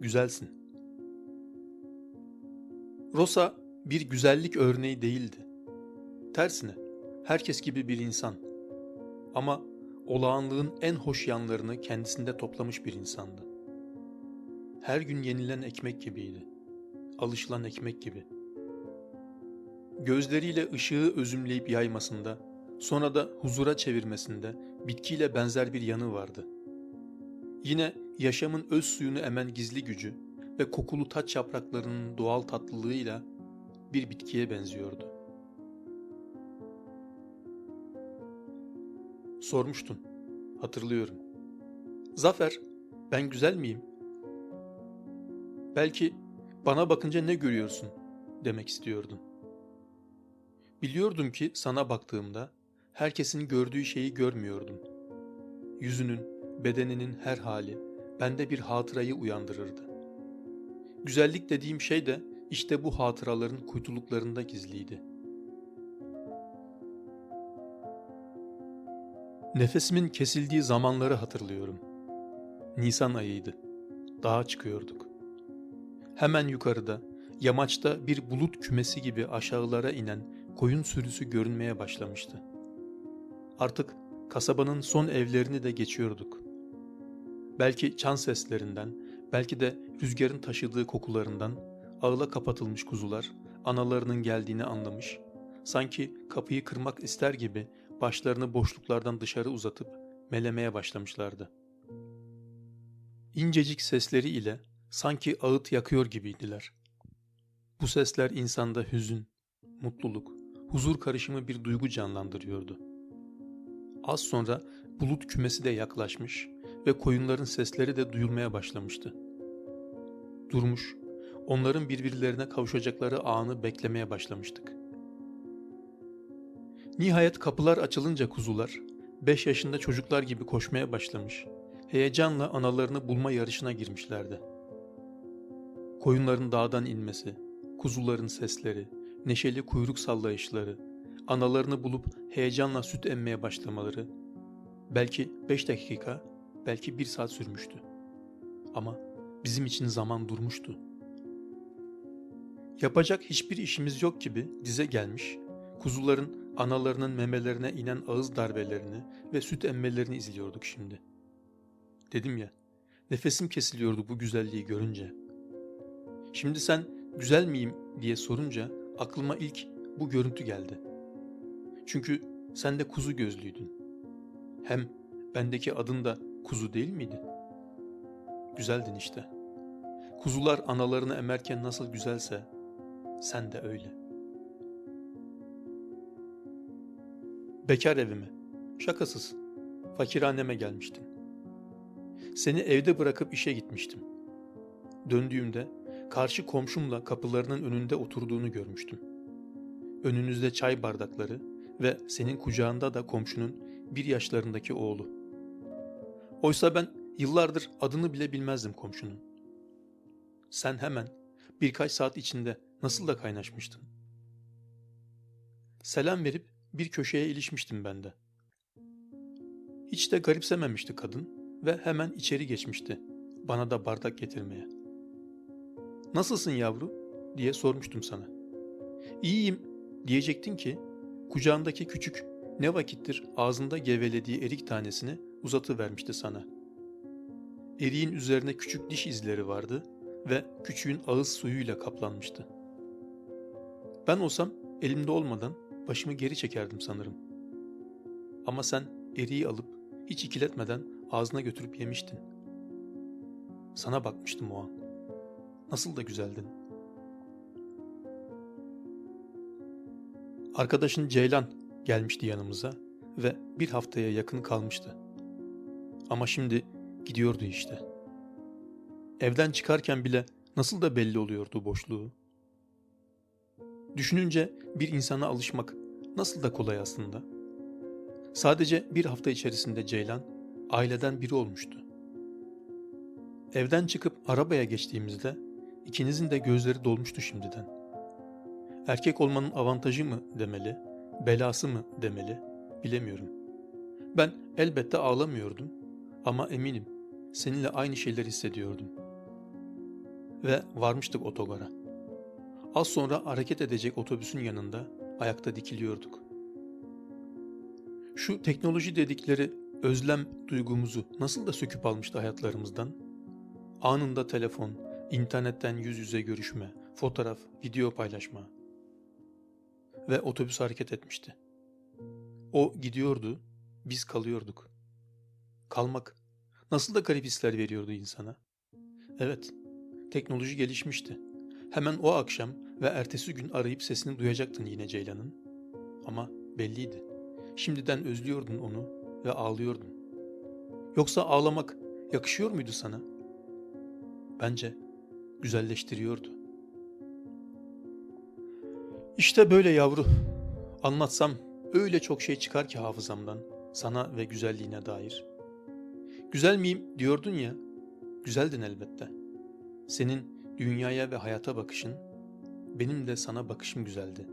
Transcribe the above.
güzelsin. Rosa bir güzellik örneği değildi. Tersine herkes gibi bir insan. Ama olağanlığın en hoş yanlarını kendisinde toplamış bir insandı. Her gün yenilen ekmek gibiydi. Alışılan ekmek gibi. Gözleriyle ışığı özümleyip yaymasında, sonra da huzura çevirmesinde bitkiyle benzer bir yanı vardı. Yine yaşamın öz suyunu emen gizli gücü ve kokulu taç yapraklarının doğal tatlılığıyla bir bitkiye benziyordu. Sormuştun. Hatırlıyorum. Zafer, ben güzel miyim? Belki bana bakınca ne görüyorsun demek istiyordun. Biliyordum ki sana baktığımda herkesin gördüğü şeyi görmüyordum. Yüzünün, bedeninin her hali bende bir hatırayı uyandırırdı. Güzellik dediğim şey de işte bu hatıraların kuytuluklarında gizliydi. Nefesimin kesildiği zamanları hatırlıyorum. Nisan ayıydı. Dağa çıkıyorduk. Hemen yukarıda, yamaçta bir bulut kümesi gibi aşağılara inen koyun sürüsü görünmeye başlamıştı. Artık kasabanın son evlerini de geçiyorduk. Belki çan seslerinden, belki de rüzgarın taşıdığı kokularından ağıla kapatılmış kuzular analarının geldiğini anlamış, sanki kapıyı kırmak ister gibi başlarını boşluklardan dışarı uzatıp melemeye başlamışlardı. İncecik sesleri ile sanki ağıt yakıyor gibiydiler. Bu sesler insanda hüzün, mutluluk, huzur karışımı bir duygu canlandırıyordu. Az sonra bulut kümesi de yaklaşmış ve koyunların sesleri de duyulmaya başlamıştı. Durmuş, onların birbirlerine kavuşacakları anı beklemeye başlamıştık. Nihayet kapılar açılınca kuzular, beş yaşında çocuklar gibi koşmaya başlamış, heyecanla analarını bulma yarışına girmişlerdi. Koyunların dağdan inmesi, kuzuların sesleri, neşeli kuyruk sallayışları, analarını bulup heyecanla süt emmeye başlamaları, belki beş dakika, belki bir saat sürmüştü. Ama bizim için zaman durmuştu. Yapacak hiçbir işimiz yok gibi dize gelmiş, kuzuların analarının memelerine inen ağız darbelerini ve süt emmelerini izliyorduk şimdi. Dedim ya, nefesim kesiliyordu bu güzelliği görünce. Şimdi sen güzel miyim diye sorunca aklıma ilk bu görüntü geldi. Çünkü sen de kuzu gözlüydün. Hem bendeki adın da kuzu değil miydi? Güzeldin işte. Kuzular analarını emerken nasıl güzelse sen de öyle. Bekar evime, şakasız, fakirhaneme gelmiştin. Seni evde bırakıp işe gitmiştim. Döndüğümde karşı komşumla kapılarının önünde oturduğunu görmüştüm. Önünüzde çay bardakları ve senin kucağında da komşunun bir yaşlarındaki oğlu. Oysa ben yıllardır adını bile bilmezdim komşunun. Sen hemen birkaç saat içinde nasıl da kaynaşmıştın. Selam verip bir köşeye ilişmiştim ben de. Hiç de garipsememişti kadın ve hemen içeri geçmişti bana da bardak getirmeye. Nasılsın yavru diye sormuştum sana. İyiyim diyecektin ki kucağındaki küçük ne vakittir ağzında gevelediği erik tanesini uzatıvermişti sana. Eriğin üzerine küçük diş izleri vardı ve küçüğün ağız suyuyla kaplanmıştı. Ben olsam elimde olmadan başımı geri çekerdim sanırım. Ama sen eriği alıp hiç ikiletmeden ağzına götürüp yemiştin. Sana bakmıştım o an. Nasıl da güzeldin. Arkadaşın Ceylan gelmişti yanımıza ve bir haftaya yakın kalmıştı. Ama şimdi gidiyordu işte. Evden çıkarken bile nasıl da belli oluyordu boşluğu. Düşününce bir insana alışmak nasıl da kolay aslında. Sadece bir hafta içerisinde Ceylan aileden biri olmuştu. Evden çıkıp arabaya geçtiğimizde ikinizin de gözleri dolmuştu şimdiden. Erkek olmanın avantajı mı demeli, belası mı demeli bilemiyorum. Ben elbette ağlamıyordum ama eminim seninle aynı şeyler hissediyordum. ve varmıştık otogara. Az sonra hareket edecek otobüsün yanında ayakta dikiliyorduk. Şu teknoloji dedikleri özlem duygumuzu nasıl da söküp almıştı hayatlarımızdan? Anında telefon, internetten yüz yüze görüşme, fotoğraf, video paylaşma. Ve otobüs hareket etmişti. O gidiyordu, biz kalıyorduk. Kalmak nasıl da garip hisler veriyordu insana. Evet, teknoloji gelişmişti. Hemen o akşam ve ertesi gün arayıp sesini duyacaktın yine Ceylan'ın. Ama belliydi. Şimdiden özlüyordun onu ve ağlıyordun. Yoksa ağlamak yakışıyor muydu sana? Bence güzelleştiriyordu. İşte böyle yavru. Anlatsam öyle çok şey çıkar ki hafızamdan sana ve güzelliğine dair. Güzel miyim diyordun ya. Güzeldin elbette. Senin dünyaya ve hayata bakışın, benim de sana bakışım güzeldi.